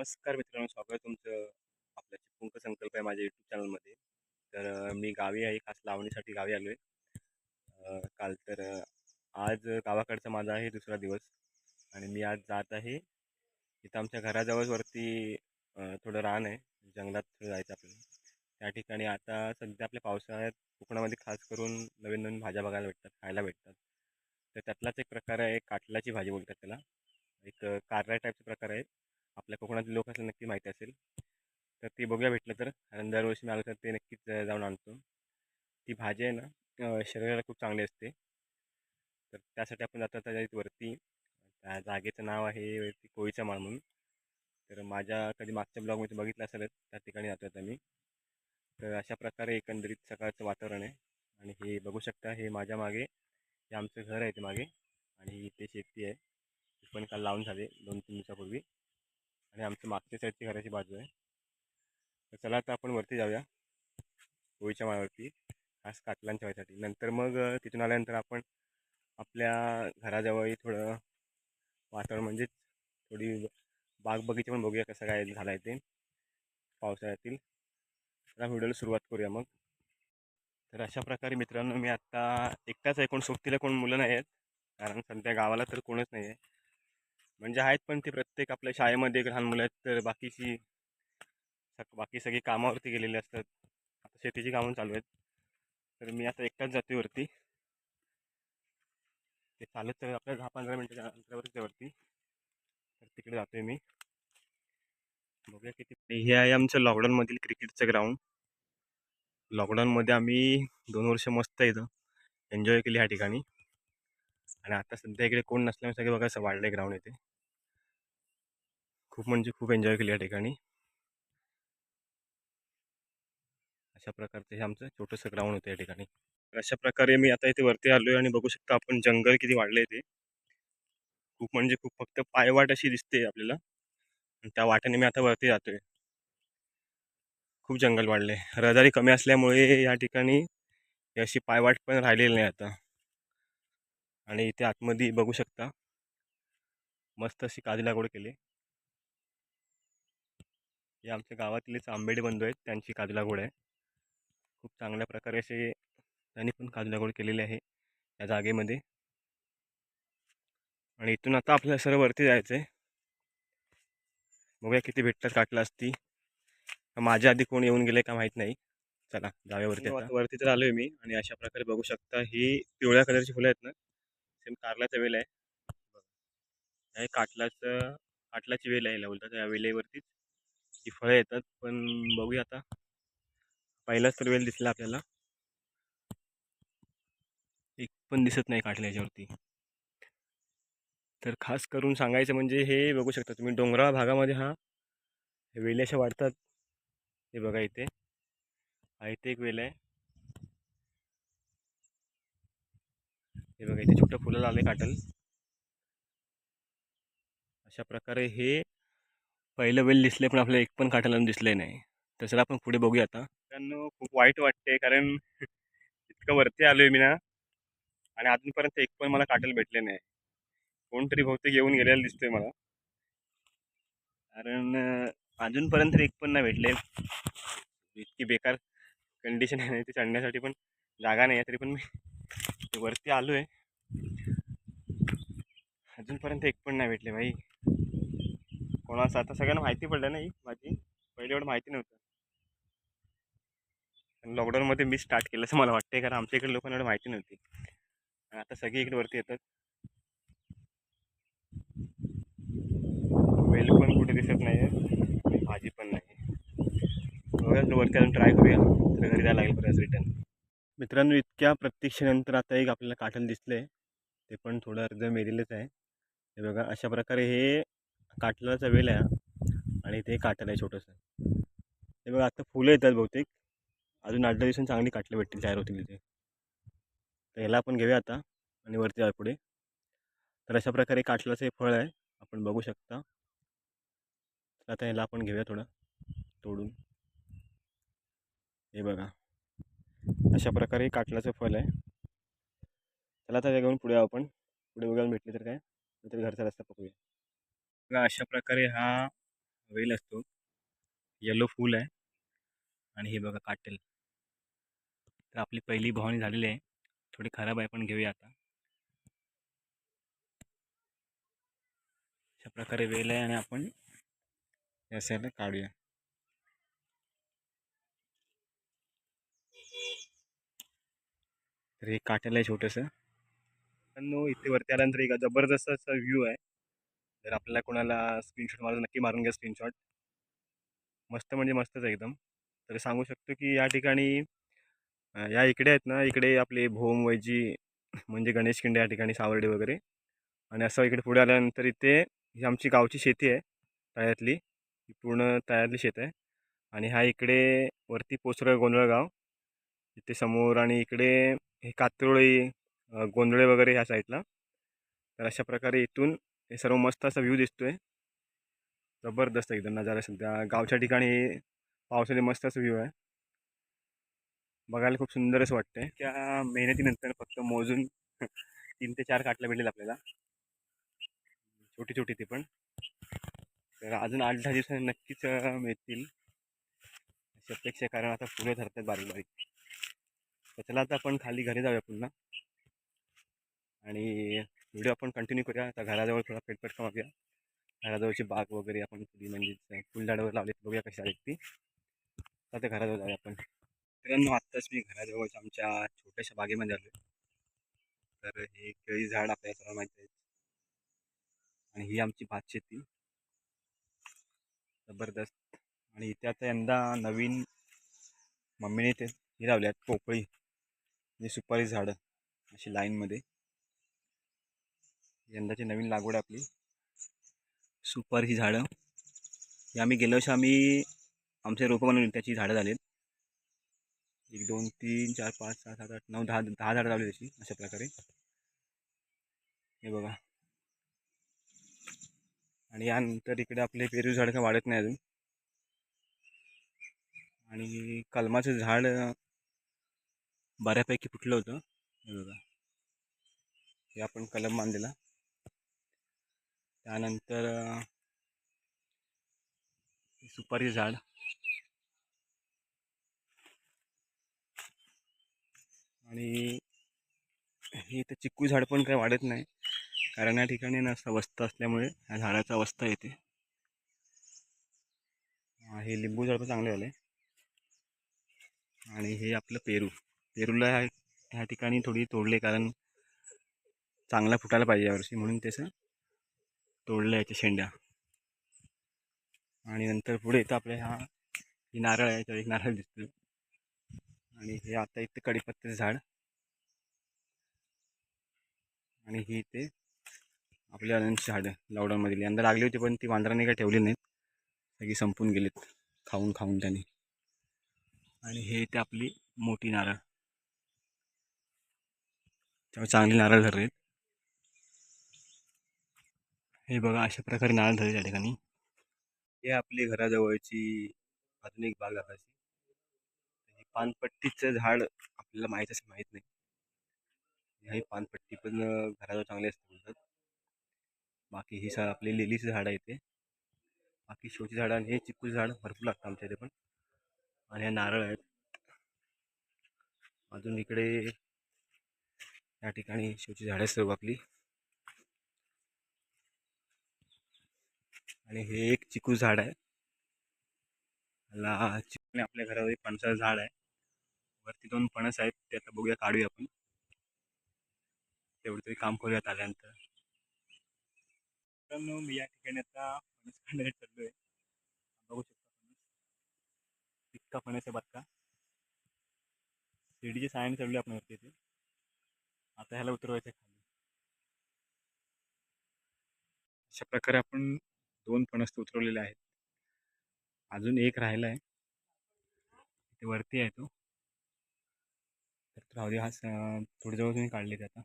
नमस्कार मित्रांनो स्वागत आहे तुमचं आपल्या चिपळूणकर संकल्प आहे माझ्या यूट्यूब चॅनलमध्ये तर मी गावी आहे खास लावणीसाठी गावी आलो आहे काल तर आज गावाकडचा माझा आहे दुसरा दिवस. आणि मी आज जात आहे. इथं आमच्या घराजवळ वरती थोडं रान आहे. जंगलात थोडं जायचं आपल्याला. त्या ठिकाणी आता सध्या आपल्या पावसाळ्यात कोकणामध्ये खास करून नवीन नवीन भाज्या बघायला भेटतात खायला भेटतात. तर त्यातलाच एक प्रकार आहे काटलाची भाजी बोलतात त्याला. एक अं, कारल्या टाईपचा प्रकार आहे. आपल्या कोकणातले लोक असले नक्की माहिती असेल. तर ते बघूया भेटलं तर. कारण दरवर्षी मी आलो तर ते नक्कीच जाऊन आणतो. ती भाजी आहे ना शरीराला खूप चांगली असते. तर त्यासाठी आपण जातो त्याच्या वरती त्या जागेचं नाव आहे वरती कोळीचा माळ म्हणून. तर माझ्या कधी मागच्या ब्लॉगमध्ये बघितलं असेलच त्या ठिकाणी जातो आता मी. तर अशा प्रकारे एकंदरीत सकाळचं वातावरण आहे. आणि हे बघू शकता हे माझ्या मागे हे आमचं घर आहे ते मागे. आणि इथे शेती आहे. ती पण काल लावून झाले दोन तीन दिवसापूर्वी. आणि आमच्या मागच्या साईडची घराची बाजू आहे. तर चला आता आपण वरती जाऊया. होळीच्या माळावरती. खास काटलांच्या व्हायसाठी नंतर मग तिथून आल्यानंतर आपण आपल्या घराजवळ थोडं वातावरण म्हणजेच थोडी बाग बगीचे पण बघूया कसं काय झालं आहे ते. पावसाळ्यातील. तर व्हिडिओला सुरुवात करूया मग. तर अशा प्रकारे मित्रांनो मी आत्ता एकटाच आहे. कोण सोबतीला कोण मुलं नाही आहेत कारण सध्या गावाला तर कोणच नाही आहे म्हणजे आहेत पण ते प्रत्येक आपल्या शाळेमध्ये एक लहान मुलं आहेत तर बाकीची सग बाकी सगळी कामावरती गेलेले असतात. आता शेतीची कामं चालू आहेत. तर मी आता एकटाच जाते वरती. ते चालत तर आपल्या दहा पंधरा मिनटाच्या अंतरावरच वरती. तर तिकडे जातोय मी. बघूया किती हे आहे आमचं लॉकडाऊनमधील क्रिकेटचं ग्राउंड. लॉकडाऊनमध्ये आम्ही दोन वर्ष मस्त इथं. एन्जॉय केली ह्या ठिकाणी. आणि आता सध्या इकडे कोण नसल्यामुळे सगळे बघा असं वाढलं ग्राउंड येते खूप म्हणजे खूप एन्जॉय केली या ठिकाणी. अशा प्रकारचं हे आमचं छोटंसं ग्राउंड होतं या ठिकाणी. तर अशा प्रकारे मी आता इथे वरती आलोय आणि बघू शकता आपण जंगल किती वाढलंय ते. खूप म्हणजे खूप फक्त पायवाट अशी दिसते आपल्याला. त्या वाटेने मी आता वरती जातोय. खूप जंगल वाढले रहदारी कमी असल्यामुळे या ठिकाणी अशी पायवाट पण राहिलेली नाही आता. आणि इथे आतमध्ये बघू शकता. मस्त अशी काजू लागवड केली. हे आमच्या गावातलेच आंबेडे बंधू आहेत त्यांची काजू लागवड आहे. खूप चांगल्या प्रकारे असे त्यांनी पण काजू लागवड केलेली आहे या जागेमध्ये. आणि इथून आता आपल्याला सर्व वरती जायचं आहे बघूया किती भेटतात काटला असती. माझ्या आधी कोण येऊन गेले का माहीत नाही. चला जाऊया वरती तर आलोय मी आणि अशा प्रकारे बघू शकता ही पिवळ्या कलरची फुलं आहेत ना. सेम कारल्याचा वेल आहे. काटलाचं काटलाची वेल आहे याला बोलतात या वेलेवरतीच. ही फळं येतात. पण बघूया आता. पहिलाच तर वेल दिसला आपल्याला. एक पण दिसत नाही काटल्या याच्यावरती. तर खास करून सांगायचं म्हणजे हे बघू शकता तुम्ही डोंगराळ भागामध्ये हा वेली अशा वाढतात. हे बघा इथे. हा इथे एक वेल आहे. हे बघा इथे छोटं फुलं आले काटल. अशा प्रकारे हे पहिलं वेल दिसले पण आपल्याला एक पण काटाला दिसले नाही. तर चला आपण पुढे बघूया आता. त्यांना खूप वाईट वाटते कारण इतकं वरती आलोय मी ना आणि अजूनपर्यंत एक पण मला काटायला भेटले नाही. कोणतरी बहुतेक येऊन गेलेला दिसतोय मला. कारण अजूनपर्यंत एक पण नाही भेटले. इतकी बेकार कंडिशन आहे नाही ती चढण्यासाठी पण जागा नाही आहे तरी पण मी वरती आलो आहे अजूनपर्यंत एक पण नाही भेटले भाई. कोणाचं? आता सगळ्यांना माहिती पडलं नाही माझी. पहिले एवढं माहिती नव्हतं. लॉकडाऊनमध्ये मी स्टार्ट केलं असं मला वाटतंय कारण आमच्या इकडे लोकांना एवढं माहिती नव्हती. आणि आता सगळी इकडे वरती येतात. वेल पण कुठे दिसत नाही आहे भाजी पण नाही बघा वरती अजून ट्राय करूया. तर घरी जायला लागेल परत रिटर्न मित्रांनो इतक्या प्रतीक्षेनंतर आता एक आपल्याला काटल दिसलं ते पण थोडं अर्ध मेलेलंच आहे. हे बघा अशा प्रकारे हे काटण्याचा वेल आहे आणि ते काटल आहे छोटंसं. ते बघा आता फुलं येतात बहुतेक. अजून आठ दहा दिवसांनी चांगली काटलं भेटतील तयार होतील तिथे तर ह्याला आपण घेऊया आता आणि वरती जाऊ पुढे. तर अशा प्रकारे काटलाचं हे फळ आहे आपण बघू शकता. तर आता ह्याला आपण घेऊया थोडं तोडून. हे बघा. अशा प्रकारे काटलाचं फळ आहे. चला आता घेऊन पुढे आपण. पुढे बघायला भेटले तर काय? नंतर घरचा रस्ता पकडूया. बघा अशा प्रकारे हा वेल असतो. येलो फूल आहे. आणि हे बघा काटेल. तर आपली पहिली भवानी झालेली आहे. थोडी खराब आहे पण घेऊया आता. अशा प्रकारे वेल आहे आणि आपण या साईडला काढूया. तर हे काटेल आहे छोटंसं. पण इथे वरती आल्यानंतर एक जबरदस्त असा व्ह्यू आहे. जर आपल्याला कोणाला स्क्रीनशॉट मारायचं नक्की मारून घ्या स्क्रीनशॉट मस्त म्हणजे मस्तच आहे एकदम. तर सांगू शकतो की या ठिकाणी या इकडे आहेत ना इकडे आपले भोम वैजी म्हणजे गणेश खिंडे या ठिकाणी सावर्डे वगैरे. आणि असं इकडे पुढे आल्यानंतर इथे ही आमची गावची शेती आहे तळ्यातली. ही पूर्ण तळ्यातली शेत आहे. आणि हा इकडे वरती पोचरं गोंधळगाव इथे समोर आणि इकडे हे कातरोळी गोंधळे वगैरे ह्या साईडला तर अशा प्रकारे इथून हे सर्व मस्त असा व्ह्यू दिसतोय. जबरदस्त एकदम नजारा सध्या गावच्या ठिकाणी पावसाळी मस्त असा व्ह्यू आहे. बघायला खूप सुंदर असं वाटतंय. त्या मेहनतीनंतर फक्त मोजून तीन ते चार काटल्या भेटेल आपल्याला. छोटी छोटी ती पण. तर अजून आठ दहा दिवसांनी नक्कीच मिळतील. अशी अपेक्षा कारण आता फुलं ठरतात बारीक बारीक. तर चला आता आपण खाली घरी जाऊया पुन्हा. आणि व्हिडिओ आपण कंटिन्यू करूया. आता घराजवळ थोडा पेटपेट मारूया. घराजवळची बाग वगैरे आपण थोडी म्हणजे फुलझाडावर लावले लावली बघूया कशी आहेत ती. आता त्या घराजवळ जाऊया आपण. मित्रांनो आत्ताच मी घराजवळच्या आमच्या छोट्याशा बागेमध्ये आलो तर हे केळी झाड आपल्याला सर्व माहिती आहे. आणि ही आमची भात शेती. जबरदस्त. आणि इथे आता यंदा नवीन मम्मीने ते ही लावल्यात पोपळी म्हणजे सुपारी झाडं अशी लाईनमध्ये. यंदाची नवीन लागवड आहे आपली. सुपारीची झाडं. ही आम्ही गेल्या वर्षी आम्ही आमचे रोपं बनवली त्याची झाडं झालीत. एक दोन तीन चार पाच सहा सात आठ नऊ दहा दहा झाडं लावली त्याची अशा प्रकारे. हे बघा. आणि यानंतर इकडे आपले पेरू झाड काय वाढत नाही अजून. आणि कलमाचं झाड बऱ्यापैकी फुटलं होतं. हे बघा. हे आपण कलम बांधलेला. त्यानंतर सुपारी झाड. आणि हे इथं चिक्कू झाड पण काही वाढत नाही. कारण या ठिकाणी ना अवस्था असल्यामुळे ह्या झाडाचा अवस्था येते. हे लिंबू झाड पण चांगले झाले आणि हे आपलं पेरू. पेरूला ह्या ह्या ठिकाणी थोडी तोडले कारण चांगला फुटायला पाहिजे यावर्षी म्हणून त्याचं. तोडल्या याच्या शेंड्या. आणि नंतर पुढे येतं आपल्या ह्या ही नारळ आहे त्यावर एक नारळ दिसतो आणि हे आता इथे कडीपत्त्याचं झाड. आणि ही इथे आपल्या अनंत झाडं लॉकडाऊनमधील. यंदा लागली होती पण ती वांदराने काही ठेवली नाहीत. सगळी संपून गेलीत खाऊन खाऊन त्यांनी. आणि हे इथे आपली मोठी नारळ. त्यामुळे चांगली नारळ धरलेत हे बघा अशा प्रकारे नारळ झाले त्या ठिकाणी. हे आपली घराजवळची अजून एक बाग आहे पानपट्टीचं झाड आपल्याला माहीत असं माहीत नाही. ही पानपट्टी पण घराजवळ चांगली असते म्हणतात. बाकी ही स आपली लिलीचं झाड आहे इथे बाकी शोची झाडं आणि हे चिकूचं झाड भरपूर लागतं आमच्या इथे पण. आणि हे नारळ आहेत. अजून इकडे या ठिकाणी शोची झाडं सर्व आपली. आणि हे एक चिकू झाड आहे. ह्याला चिकूने आपल्या घरावर एक फणसाचं झाड आहे. वरती दोन फणस आहेत ते आता बघूया काढूया आपण. तेवढं तरी काम करूयात आल्यानंतर. मित्रांनो मी या ठिकाणी आता फणस काढायला चाललो आहे बघू शकता फणस इतका फणस आहे बघा शिडीच्या सायाने चढले आपण वरती ते आता ह्याला उतरवायचं खाली. अशा प्रकारे आपण दोन फणस उतरवलेले आहेत. अजून एक राहिला आहे ते वरती आहे तो. तर राहू दे हा थोडीजवळ थोडी जवळ तुम्ही काढले ते आता.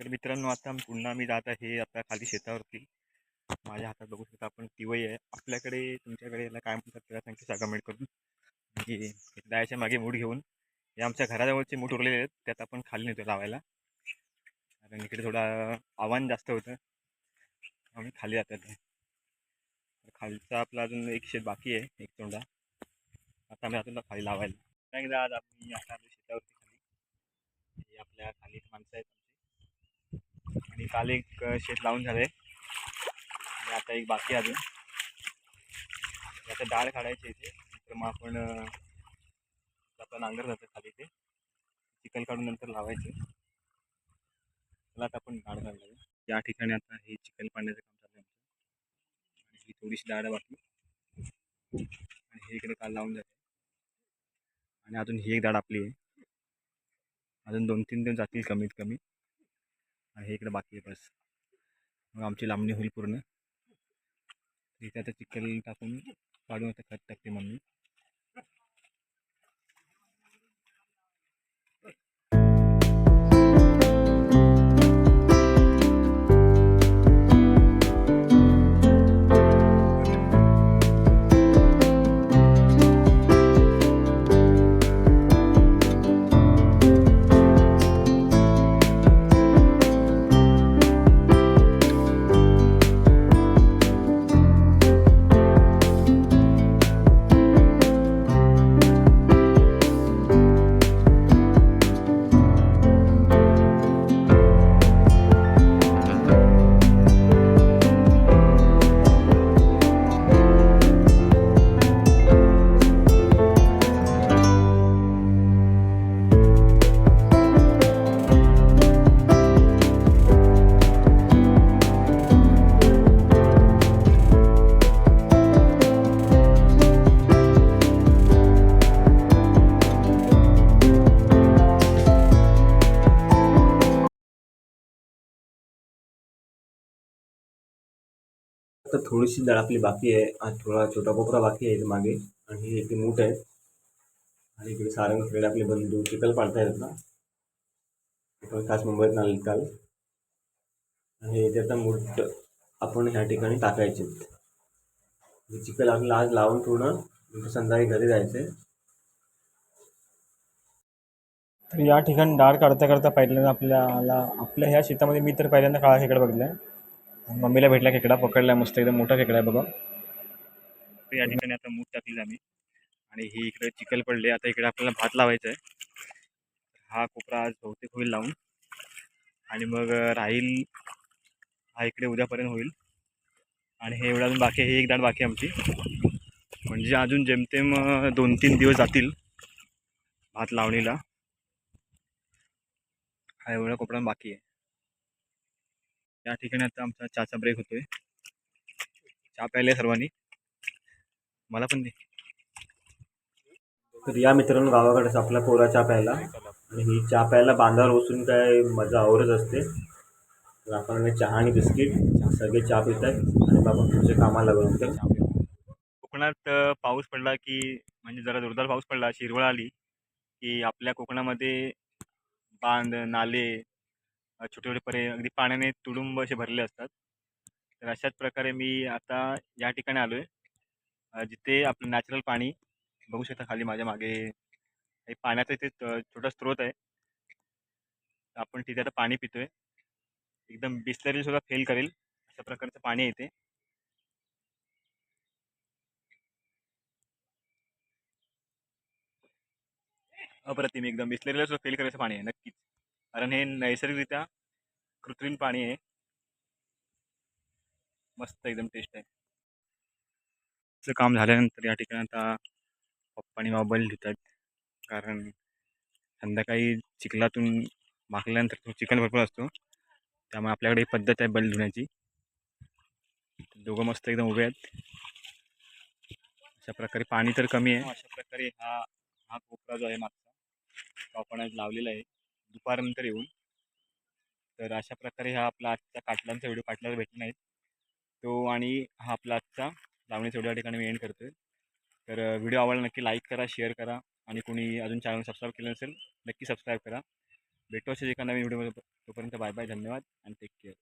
तर मित्रांनो आता पुन्हा मी जात आहे आता खाली शेतावरती. माझ्या हातात बघू शकता आपण तिवई आहे. आपल्याकडे तुमच्याकडे याला काय म्हणतात त्याला त्यांची सांगा करून. म्हणजे की दायाच्या मागे मूठ घेऊन. हे आमच्या घराजवळचे मूठ उरलेले आहेत. त्यात आपण खाली नेतो लावायला. कारण इकडे थोडं आव्हान जास्त होतं. आम्ही खाली जातात खालचा आपला अजून एक शेत बाकी आहे एक तोंडा. आता आम्ही अजून खाली लावायला. नाही एकदा आज आम्ही आता आलो शेतावरती खाली. हे आपल्या खाली माणसं आहेत आमची. आणि काल एक शेत लावून झालं आणि आता एक बाकी अजून. आता डाळ काढायची इथे. तर मग आपण आपला नांगर जातं खाली ते चिखल काढून नंतर लावायचे. चला आता आपण डाळ काढलं या ठिकाणी आता हे चिखल पाडण्याचं काम चालू आहे आणि ही थोडीशी डाळ बाकी. आणि हे इकडे काल लावून जाते आणि अजून ही एक डाळ आपली आहे. अजून दोन तीन दिवस जातील कमीत कमी. आणि हे इकडे बाकी आहे बस. मग आमची लांबणी होईल पूर्ण. इथे आता चिखल टाकून काढून आता खत टाकते मम्मी. आता थोडीशी डाळ आपली बाकी आहे आणि थोडा छोटा कोपरा बाकी आहे इथे मागे. आणि हे इथे मूठ आहे. आणि इकडे सारंग खेळ आपले बंधू चिखल पाडता येतात ना आपण खास मुंबईत आले काल. आणि इथे आता मूठ आपण ह्या ठिकाणी टाकायचे चिकल चिखल आपल्याला आज लावून पूर्ण संध्याकाळी घरी जायचे तर या ठिकाणी डाळ काढता काढता पहिल्यांदा आपल्याला आपल्या ह्या शेतामध्ये मी तर पहिल्यांदा काळा खेकडा बघितला आहे मम्मीला भेटला खेकडा पकडला मस्त एकदम मोठा खेकडा आहे बघा. तर या ठिकाणी आता मूठ टाकली आम्ही. आणि ही इकडे चिखल पडले. आता इकडे आपल्याला भात लावायचा आहे. हा कोपरा आज बहुतेक होईल लावून. आणि मग राहील हा इकडे उद्यापर्यंत होईल. आणि हे एवढं अजून बाकी आहे. ही एक दाट बाकी आहे आमची. म्हणजे अजून जेमतेम दोन तीन दिवस जातील भात लावणीला. हा एवढा कोपरा बाकी आहे. या ठिकाणी आता आमचा चहाचा ब्रेक होतोय. चहा प्यायला सर्वांनी. मला पण दे. तर या मित्रांनो गावाकडेच आपला कोरा चहा प्यायला. आणि ही चहा प्यायला बांधावर बसून काय मजा आवरच असते. तर आपण चहा आणि बिस्किट सगळे चहा पित आहेत आणि आपण पुढच्या कामाला लागलो. कोकणात अ, पाऊस पडला की म्हणजे जरा जोरदार पाऊस पडला शिरवळ आली की आपल्या कोकणामध्ये बांध नाले छोटे छोटे परे अगदी पाण्याने तुडुंब असे भरले असतात. तर अशाच प्रकारे मी आता या ठिकाणी आलो आहे जिथे आपलं नॅचरल पाणी बघू शकता खाली माझ्या मागे. पाण्याचा इथे छोटा स्रोत आहे. आपण तिथे आता पाणी पितोय. एकदम बिस्लरी सुद्धा फेल करेल. अशा प्रकारचं पाणी आहे इथे. अप्रतिम एकदम बिस्लरीला सुद्धा फेल करायचं पाणी आहे नक्कीच. कारण हे नैसर्गिकरित्या कृत्रिम पाणी आहे. मस्त एकदम टेस्ट आहे. तिचं काम झाल्यानंतर या ठिकाणी आता पप्पा आणि मोबाईल धुतात कारण संध्याकाळी चिखलातून माखल्यानंतर तो चिखल भरपूर असतो. त्यामुळे आपल्याकडे पद्धत आहे बैल धुण्याची. दोघं मस्त एकदम उभे आहेत. अशा प्रकारे पाणी तर कमी आहे. अशा प्रकारे हा हा कोपरा जो आहे मागचा तो आपण लावलेला आहे. दुपारनंतर येऊन. तर अशा प्रकारे हा आपला आजचा काटलांचा व्हिडिओ काटल्याला भेटला नाहीत तो आणि हा आपला आजचा लावणीचा व्हिडिओ या ठिकाणी मी एंड करतो आहे तर व्हिडिओ आवडला नक्की लाईक करा शेअर करा आणि कोणी अजून चॅनल सबस्क्राईब केलं नसेल नक्की सबस्क्राईब करा. भेटू असेच एका नवीन व्हिडिओमध्ये तोपर्यंत बाय बाय धन्यवाद आणि टेक केअर